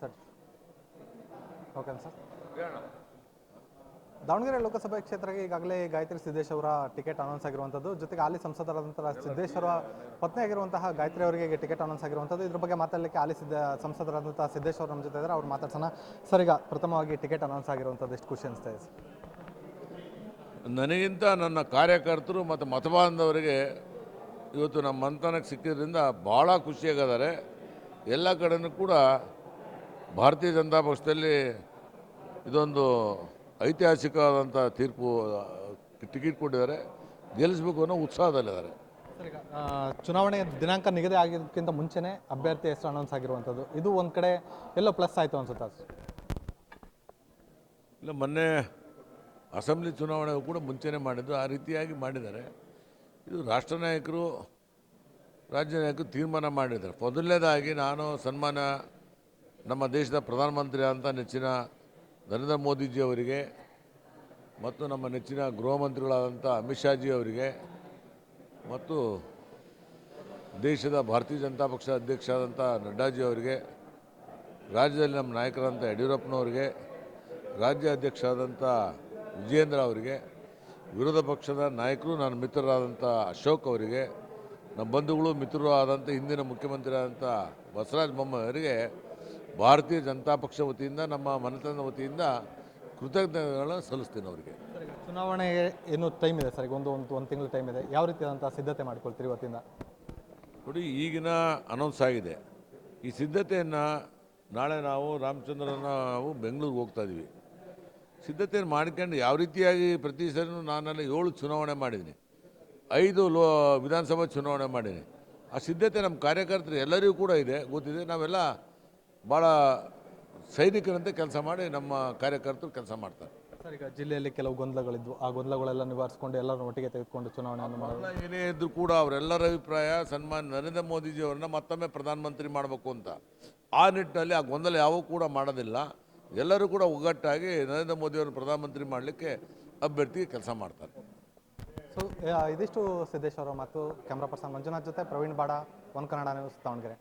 Sir. Okay sir ಹೇಳ ದಾವಣಗೆರೆ ಲೋಕಸಭೆ ಕ್ಷೇತ್ರಕ್ಕೆ ಈಗಾಗಲೇ ಗಾಯತ್ರಿ ಸಿದ್ದೇಶ್ ಅವರ ಟಿಕೆಟ್ ಅನೌನ್ಸ್ ಆಗಿರುವಂಥದ್ದು. ಜೊತೆಗೆ ಅಲ್ಲಿ ಸಂಸದರಾದಂಥ ಸಿದ್ದೇಶ್ ಅವರ ಪತ್ನಿ ಆಗಿರುವಂತಹ ಗಾಯತ್ರಿ ಅವರಿಗೆ ಟಿಕೆಟ್ ಅನೌನ್ಸ್ ಆಗಿರುವಂಥದ್ದು. ಇದ್ರ ಬಗ್ಗೆ ಮಾತಾಡಲಿಕ್ಕೆ ಹಾಲಿ ಸಿದ್ದ ಸಂಸದರಾದಂಥ ಸಿದ್ದೇಶ್ ಅವರು ನಮ್ಮ ಜೊತೆ ಇದ್ದಾರೆ. ಅವ್ರು ಮಾತಾಡ್ಸೋಣ. ಸರ್ ಈಗ ಪ್ರಥಮವಾಗಿ ಟಿಕೆಟ್ ಅನೌನ್ಸ್ ಆಗಿರುವಂಥದ್ದು ಎಷ್ಟು ಖುಷಿ ಅನಿಸ್ತಾ ಇದೆ? ನನಗಿಂತ ನನ್ನ ಕಾರ್ಯಕರ್ತರು ಮತ್ತು ಮತಬಾಂಧವರಿಗೆ ಇವತ್ತು ನಮ್ಮ ಮಂಥನಕ್ಕೆ ಸಿಕ್ಕಿದ್ರಿಂದ ಭಾಳ ಖುಷಿಯಾಗಿದ್ದಾರೆ. ಎಲ್ಲ ಕಡೆನೂ ಕೂಡ ಭಾರತೀಯ ಜನತಾ ಪಕ್ಷದಲ್ಲಿ ಇದೊಂದು ಐತಿಹಾಸಿಕವಾದಂಥ ತೀರ್ಪು ಟಿಕೆಟ್ ಕೊಟ್ಟಿದ್ದಾರೆ. ಗೆಲ್ಲಿಸ್ಬೇಕು ಅನ್ನೋ ಉತ್ಸಾಹದಲ್ಲಿದ್ದಾರೆ. ಚುನಾವಣೆ ದಿನಾಂಕ ನಿಗದಿ ಆಗಿದ್ದಕ್ಕಿಂತ ಮುಂಚೆನೇ ಅಭ್ಯರ್ಥಿ ಹೆಸರು ಅನೌನ್ಸ್ ಆಗಿರುವಂಥದ್ದು. ಇದು ಒಂದು ಕಡೆ ಎಲ್ಲ ಪ್ಲಸ್ ಆಯಿತು ಅನ್ಸುತ್ತೆ ಇಲ್ಲ ಮೊನ್ನೆ ಅಸೆಂಬ್ಲಿ ಚುನಾವಣೆ ಕೂಡ ಮುಂಚೆನೇ ಮಾಡಿದ್ದು ಆ ರೀತಿಯಾಗಿ ಮಾಡಿದ್ದಾರೆ. ಇದು ರಾಷ್ಟ್ರ ನಾಯಕರು, ರಾಜ್ಯ ನಾಯಕರು ತೀರ್ಮಾನ ಮಾಡಿದ್ದಾರೆ ಮೊದಲನೇದಾಗಿ ನಾನು ಸನ್ಮಾನ ನಮ್ಮ ದೇಶದ ಪ್ರಧಾನಮಂತ್ರಿ ಅಂತ ನೆಚ್ಚಿನ ನರೇಂದ್ರ ಮೋದಿಜಿ ಅವರಿಗೆ ಮತ್ತು ನಮ್ಮ ನೆಚ್ಚಿನ ಗೃಹ ಮಂತ್ರಿಗಳಾದಂಥ ಅಮಿತ್ ಶಾಜಿ ಅವರಿಗೆ ಮತ್ತು ದೇಶದ ಭಾರತೀಯ ಜನತಾ ಪಕ್ಷ ಅಧ್ಯಕ್ಷ ಆದಂಥ ನಡ್ಡಾಜಿ ಅವರಿಗೆ, ರಾಜ್ಯದಲ್ಲಿ ನಮ್ಮ ನಾಯಕರಾದಂಥ ಯಡಿಯೂರಪ್ಪನವ್ರಿಗೆ, ರಾಜ್ಯ ಅಧ್ಯಕ್ಷ ಆದಂಥ ವಿಜಯೇಂದ್ರ ಅವರಿಗೆ ವಿರೋಧ ಪಕ್ಷದ ನಾಯಕರು ನನ್ನ ಮಿತ್ರರಾದಂಥ ಅಶೋಕ್ ಅವರಿಗೆ ನಮ್ಮ ಬಂಧುಗಳು ಮಿತ್ರರು ಆದಂಥ ಹಿಂದಿನ ಮುಖ್ಯಮಂತ್ರಿ ಆದಂಥ ಬಸವರಾಜ ಬೊಮ್ಮಾಯಿಯವರಿಗೆ ಭಾರತೀಯ ಜನತಾ ಪಕ್ಷ ವತಿಯಿಂದ ನಮ್ಮ ಮನೆತನದ ವತಿಯಿಂದ ಕೃತಜ್ಞತೆಗಳನ್ನು ಸಲ್ಲಿಸ್ತೀನಿ ಅವರಿಗೆ. ಚುನಾವಣೆ ಏನು ಟೈಮ್ ಇದೆ ಸರ್ ಈಗ ಒಂದು ಒಂದು ಒಂದು ತಿಂಗಳು ಟೈಮ್ ಇದೆ. ಯಾವ ರೀತಿಯಾದಂಥ ಸಿದ್ಧತೆ ಮಾಡ್ಕೊಳ್ತೀರಿ ಇವತ್ತಿಂದ? ನೋಡಿ ಈಗಿನ ಅನೌನ್ಸ್ ಆಗಿದೆ. ಈ ಸಿದ್ಧತೆಯನ್ನು ನಾಳೆ ನಾವು ರಾಮಚಂದ್ರನ ನಾವು ಬೆಂಗಳೂರಿಗೆ ಹೋಗ್ತಾ ಇದ್ದೀವಿ. ಸಿದ್ಧತೆಯನ್ನು ಮಾಡ್ಕೊಂಡು ಯಾವ ರೀತಿಯಾಗಿ ಪ್ರತಿ ಸರಿನೂ ನಾನೆಲ್ಲ ಏಳು ಚುನಾವಣೆ ಮಾಡಿದ್ದೀನಿ. ಐದು ಲೋ ವಿಧಾನಸಭಾ ಚುನಾವಣೆ ಮಾಡೀನಿ ಆ ಸಿದ್ಧತೆ ನಮ್ಮ ಕಾರ್ಯಕರ್ತರು ಎಲ್ಲರಿಗೂ ಕೂಡ ಇದೆ. ಗೊತ್ತಿದೆ ನಾವೆಲ್ಲ ಭಾಳ ಸೈನಿಕರಂತೆ ಕೆಲಸ ಮಾಡಿ ನಮ್ಮ ಕಾರ್ಯಕರ್ತರು ಕೆಲಸ ಮಾಡ್ತಾರೆ. ಸರ್ ಈಗ ಜಿಲ್ಲೆಯಲ್ಲಿ ಕೆಲವು ಗೊಂದಲಗಳಿದ್ವು. ಆ ಗೊಂದಲಗಳೆಲ್ಲ ನಿವಾರಿಸಿಕೊಂಡು ಎಲ್ಲರನ್ನು ಒಟ್ಟಿಗೆ ತೆಗೆದುಕೊಂಡು ಚುನಾವಣೆಯನ್ನು ಮಾಡೋದು. ಏನೇ ಇದ್ರೂ ಕೂಡ ಅವರೆಲ್ಲರ ಅಭಿಪ್ರಾಯ ಸನ್ಮಾನ್ ನರೇಂದ್ರ ಮೋದಿಜಿ ಅವರನ್ನ ಮತ್ತೊಮ್ಮೆ ಪ್ರಧಾನಮಂತ್ರಿ ಮಾಡಬೇಕು ಅಂತ. ಆ ನಿಟ್ಟಿನಲ್ಲಿ ಆ ಗೊಂದಲ ಯಾವೂ ಕೂಡ ಮಾಡೋದಿಲ್ಲ. ಎಲ್ಲರೂ ಕೂಡ ಒಗ್ಗಟ್ಟಾಗಿ ನರೇಂದ್ರ ಮೋದಿಯವರು ಪ್ರಧಾನಮಂತ್ರಿ ಮಾಡಲಿಕ್ಕೆ ಅಭ್ಯರ್ಥಿಗೆ ಕೆಲಸ ಮಾಡ್ತಾರೆ. ಸೊ ಇದಿಷ್ಟು ಸಿದ್ದೇಶ್ವರ ಮತ್ತು ಕ್ಯಾಮ್ರಾ ಪರ್ಸನ್ ಮಂಜುನಾಥ್ ಜೊತೆ ಪ್ರವೀಣ್ ಬಾಡ, ಒನ್ ಕನ್ನಡ ನ್ಯೂಸ್ ದಾವಣಗೆರೆ.